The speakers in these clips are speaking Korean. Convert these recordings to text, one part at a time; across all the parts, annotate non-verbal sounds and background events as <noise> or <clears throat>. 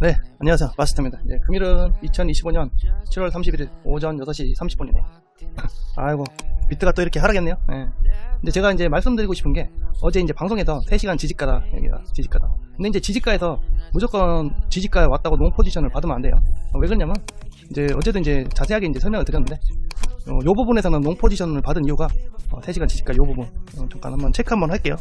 네, 안녕하세요. 마스터입니다. 네, 금일은 2025년 7월 31일 오전 6시 30분이네요. <laughs> 아이고, 비트가 또 이렇게 하락했네요. 네. 근데 제가 이제 말씀드리고 싶은 게 어제 이제 방송에서 3시간 지지가다, 여기가 지지가다. 근데 이제 지지가에서 무조건 지지가에 왔다고 롱 포지션을 받으면 안 돼요. 어, 왜 그러냐면 이제 어제도 이제 자세하게 이제 설명을 드렸는데 어, 요 부분에서는 롱 포지션을 받은 이유가 어, 3시간 지지가 요 부분 어, 잠깐 한번 체크 한번 할게요.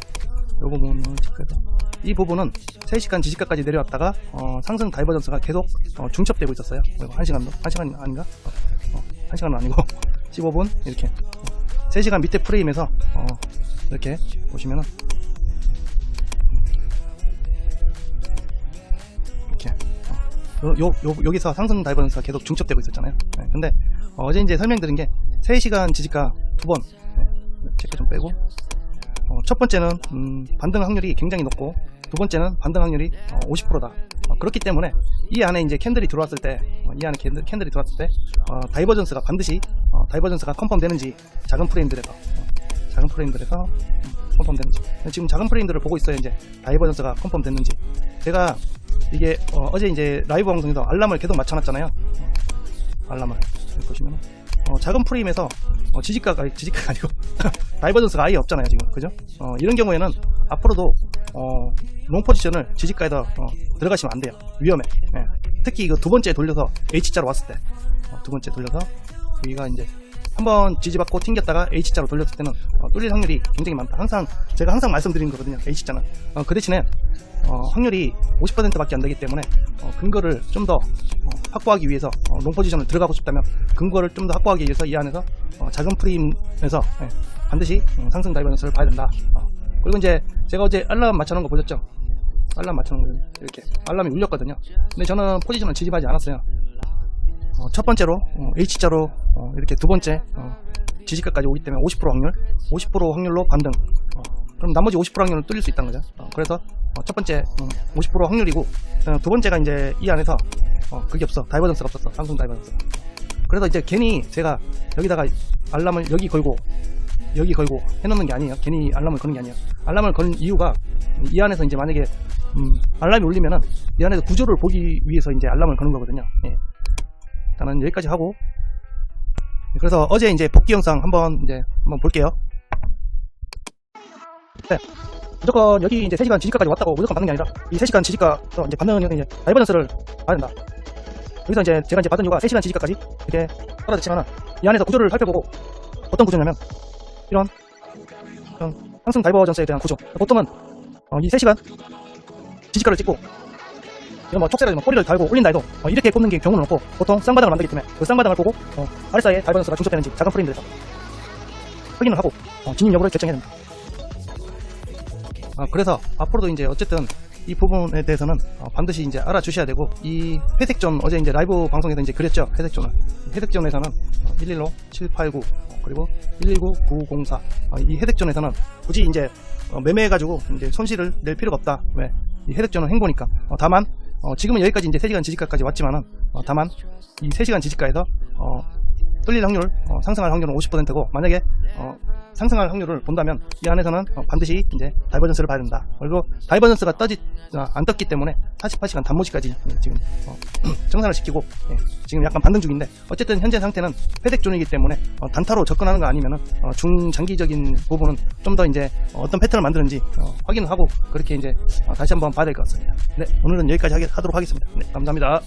요 부분을 체크해서 이 부분은 3시간 지지가까지 내려왔다가 어, 상승 다이버전스가 계속 어, 중첩되고 있었어요. 뭐, 1시간도? 1시간 아닌가? 어, 어, 1시간은 아니고 <laughs> 15분 이렇게 어, 3시간 밑에 프레임에서 어, 이렇게 보시면은 이렇게 어, 요, 요, 요, 여기서 상승 다이버전스가 계속 중첩되고 있었잖아요. 네, 근데 어, 제 이제 설명드린 게 3시간 지지가 두번 네, 체크 좀 빼고 어, 첫 번째는 음, 반등 확률이 굉장히 높고 두 번째는 반등 확률이 어, 50%다. 어, 그렇기 때문에 이 안에 이제 캔들이 들어왔을 때, 어, 이 안에 캔들, 캔들이 들어왔을 때 어, 다이버전스가 반드시 어, 다이버전스가 컨펌 되는지 작은 프레임들에서 어, 작은 프레임들에서 음, 컨펌 되는지 지금 작은 프레임들을 보고 있어요. 이제 다이버전스가 컨펌 됐는지 제가 이게 어, 제 이제 라이브 방송에서 알람을 계속 맞춰놨잖아요. 어, 알람을 보시면 어, 작은 프레임에서 어, 지지가가 아니, 지지가가 아니고 <laughs> 다이버전스가 아예 없잖아요 지금. 그죠? 어, 이런 경우에는 앞으로도 어, 롱 포지션을 지지가에다 어, 들어가시면 안 돼요. 위험해. 예. 특히 이거 두 번째 돌려서 H자로 왔을 때 어, 두 번째 돌려서 여기가 이제 한번 지지받고 튕겼다가 H자로 돌렸을 때는 어, 뚫릴 확률이 굉장히 많다. 항상 제가 항상 말씀드리는 거거든요 H자는. 어, 그 대신에 어, 확률이 50%밖에 안 되기 때문에 어, 근거를 좀더 확보하기 위해서 어, 롱 포지션을 들어가고 싶다면 근거를 좀 더 확보하기 위해서 이 안에서 어, 작은 프레임에서 예, 반드시 음, 상승 다이버전스를 봐야 된다. 어, 그리고 이제 제가 어제 알람 맞춰놓은 거 보셨죠? 알람 맞춰놓은 거 이렇게 알람이 울렸거든요. 근데 저는 포지션을 지집하지 않았어요. 어, 첫 번째로 어, H자로 어, 이렇게 두 번째 어, 지지가까지 오기 때문에 50% 확률, 50% 확률로 반등. 어, 그럼 나머지 50% 확률은 뚫릴 수 있다는 거죠. 어, 그래서 어, 첫 번째 음, 50% 확률이고 어, 두 번째가 이제 이 안에서 어, 그게 없어. 다이버전스가 없었어. 상승 다이버전스. 그래서 이제 괜히 제가 여기다가 알람을 여기 걸고 여기 걸고 해놓는 게 아니에요. 괜히 알람을 거는 게 아니에요. 알람을 건 이유가 이 안에서 이제 만약에 음, 알람이 울리면은 이 안에서 구조를 보기 위해서 이제 알람을 거는 거거든요. 예. 일단은 여기까지 하고 그래서 어제 이제 복귀 영상 한번 이제 한번 볼게요. 네. 무조건 여기 이제 3시간 지지가까지 왔다고 무조건 받는 게 아니라 이 3시간 지지가 이제 받는 이제 다이버전스를 봐야 된다. 여기서 이제 제가 이제 받은 이유가 3시간 지지가까지 이렇게 떨어졌지만은 이 안에서 구조를 살펴보고 어떤 구조냐면 이런 이런 상승 다이버전스에 대한 구조. 보통은 어, 이 3시간 지지가를 찍고 이런 뭐 촉새를 뭐 꼬리를 달고 올린다 해도 어, 이렇게 꼽는 게 경우는 없고 보통 쌍바닥을 만들기 때문에 그 쌍바닥을 보고 어, 아래 사이에 다이버전스가 중첩되는지 작은 프레임들에서 확인을 하고 어, 진입 여부를 결정해야 됩니다. 아, 그래서 앞으로도 이제 어쨌든 이 부분에 대해서는 어, 반드시 이제 알아주셔야 되고 이 회색존 어제 이제 라이브 방송에서 이제 그랬죠? 회색존을. 회색존에서는 어, 115 789 어, 그리고 119 904 어, 이 회색존에서는 굳이 이제 어, 매매해가지고 이제 손실을 낼 필요가 없다. 왜? 이 회색존은 행보니까. 어, 다만 어, 지금은 여기까지 이제 3시간 지지가까지 왔지만은 어, 다만 이 3시간 지지가에서 어, 뚫릴 확률 어, 상승할 확률은 50%고 만약에 어, 상승할 확률을 본다면 이 안에서는 어, 반드시 이제 다이버전스를 봐야 된다. 그리고 다이버전스가 떠지 아, 안 떴기 때문에 48시간 단모시까지 예, 지금 어, <clears throat> 정산을 시키고 예, 지금 약간 반등 중인데 어쨌든 현재 상태는 회색존이기 때문에 어, 단타로 접근하는 거 아니면은 어, 중장기적인 부분은 좀 더 이제 어, 떤 패턴을 만드는지 어, 확인을 하고 그렇게 이제 어, 다시 한번 봐야 될 것 같습니다. 네 오늘은 여기까지 하도록 하겠습니다. 네 감사합니다.